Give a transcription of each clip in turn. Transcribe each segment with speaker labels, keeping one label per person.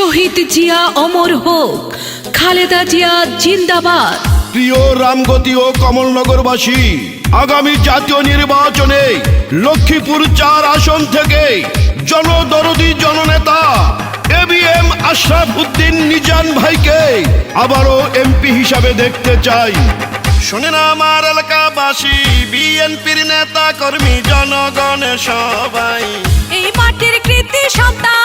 Speaker 1: শহীদ জিয়া অমর হোক খালেদা জিয়া জিন্দাবাদ।
Speaker 2: প্রিয় রামগতি ও কমলনগরবাসী আগামী জাতীয় নির্বাচনে লক্ষ্মীপুর চার আসন থেকে জনদরদি জননেতা এ বি আশরাফ উদ্দিন নিজান ভাইকে আবারও এমপি হিসাবে দেখতে চাই। শোনেন আমার এলাকাবাসী বিএনপির নেতা কর্মী জনগণ সবাই।
Speaker 3: এই মাটির কৃতি সন্তান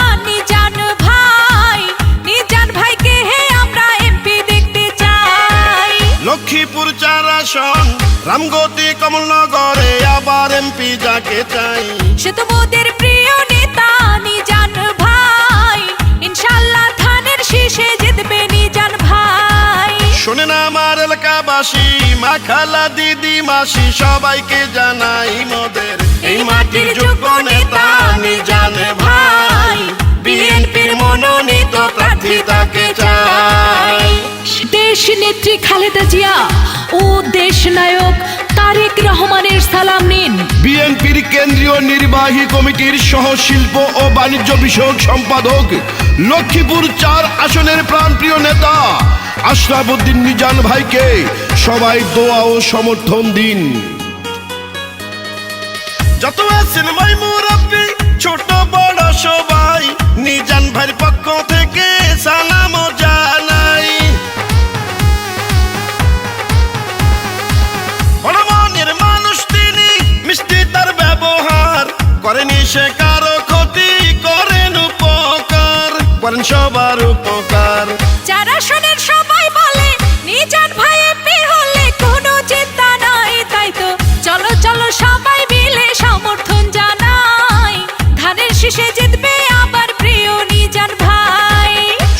Speaker 2: কমলনগরে আবার এমপি যাকে চাই।
Speaker 3: সে তো মোদের প্রিয় নেতা নিজান ভাই। ইনশাল্লাহ ধানের শীষে জিতবে নিজান ভাই।
Speaker 2: শোনেন আমার এলাকাবাসী মা খালা দিদি মাসি সবাইকে জানাই মোদের। এই মাটির যোগ্য নেতা নিজানে ভাই। বিএনপির মনোনীত প্রার্থী তাকে চাই।
Speaker 1: দেশ নেত্রী খালেদা জিয়া ও দেশ নায়ক তারেক রহমানের সালাম নিন।
Speaker 2: বিএনপির কেন্দ্রীয় নির্বাহী কমিটির সহ শিল্প ও বাণিজ্য বিষয়ক সম্পাদক লক্ষ্মীপুর চার আসনের প্রাণপ্রিয় নেতা আশরাফ উদ্দিন নিজান ভাইকে সবাই দোয়া ও সমর্থন দিন। যত আছেন ভাই মুরব্বী ছোট বড় সবাই নিজান ভাইয়ের পক্ষ থেকে সালাম সে কারও ক্ষতি করেন উপকার করেন সবার উপকার।
Speaker 3: যারা শোনেন সবাই বলে নিজান ভাই হলে কোনো চিন্তা নাই তাই তো। চলো চলো সবাই মিলে সমর্থন জানাই। ধানের শীষে জিতবে আবার প্রিয় নিজান ভাই।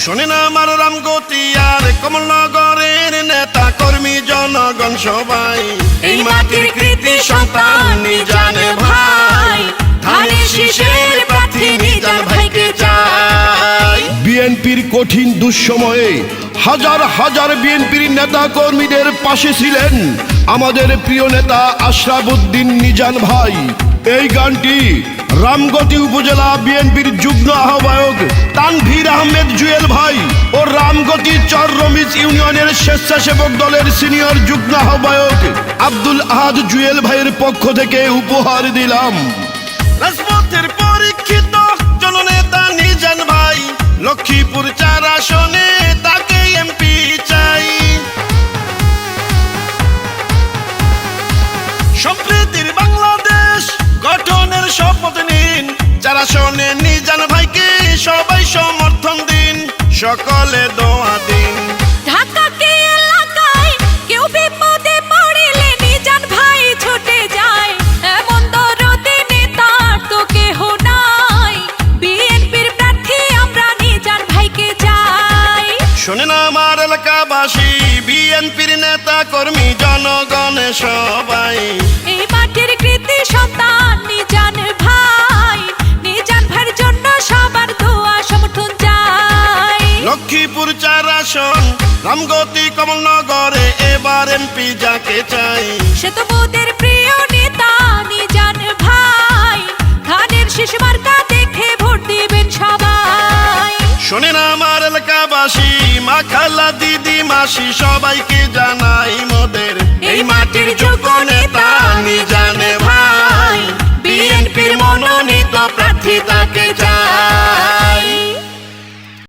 Speaker 2: শোনেন আমার রামগতি আর কমলনগরের নেতা কর্মী জনগণ সবাই। এই মাটির বিএনপির কঠিন দুঃসময়ে হাজার হাজার বিএনপির নেতা কর্মীদের পাশে ছিলেন আমাদের প্রিয় নেতা আশরাফ উদ্দিন নিজান ভাই। এই গানটি রামগতি উপজেলা বিএনপির যুগ্ম আহ্বায়ক তানভীর আহমেদ জুয়েল ভাই ও রামগতি চর রমিজ ইউনিয়নের স্বেচ্ছাসেবক দলের সিনিয়র যুগ্ম আহ্বায়ক আব্দুল আহাদ জুয়েল ভাইয়ের পক্ষ থেকে উপহার দিলাম। রাজপথের পরীক্ষিত জননেতা লক্ষ্মীপুর চার আসনে তাকে এমপি চাই। সম্প্রীতির বাংলাদেশ গঠনের শপথ নিন। যারা শোনে নিজান ভাইকে সবাই সমর্থন দিন। সকলে দোয়া দিন। এলাকাবাসী বিএনপির নেতা কর্মী জনগণ সবাই।
Speaker 3: এই মাটির কৃতি সন্তান নিজান ভাই। নিজান ভাইয়ের জন্য সবার দোয়া সমর্থন চাই।
Speaker 2: লক্ষ্মীপুর চার আসন রামগতি কমলনগরে এবার এমপি যাকে চাই।
Speaker 3: সে তো মোদের প্রিয়
Speaker 2: এলাকাবাসী মা খালা দিদি মাসি সবাইকে জানাই মোদের। এই মাটির যোগ নেতা নিজানে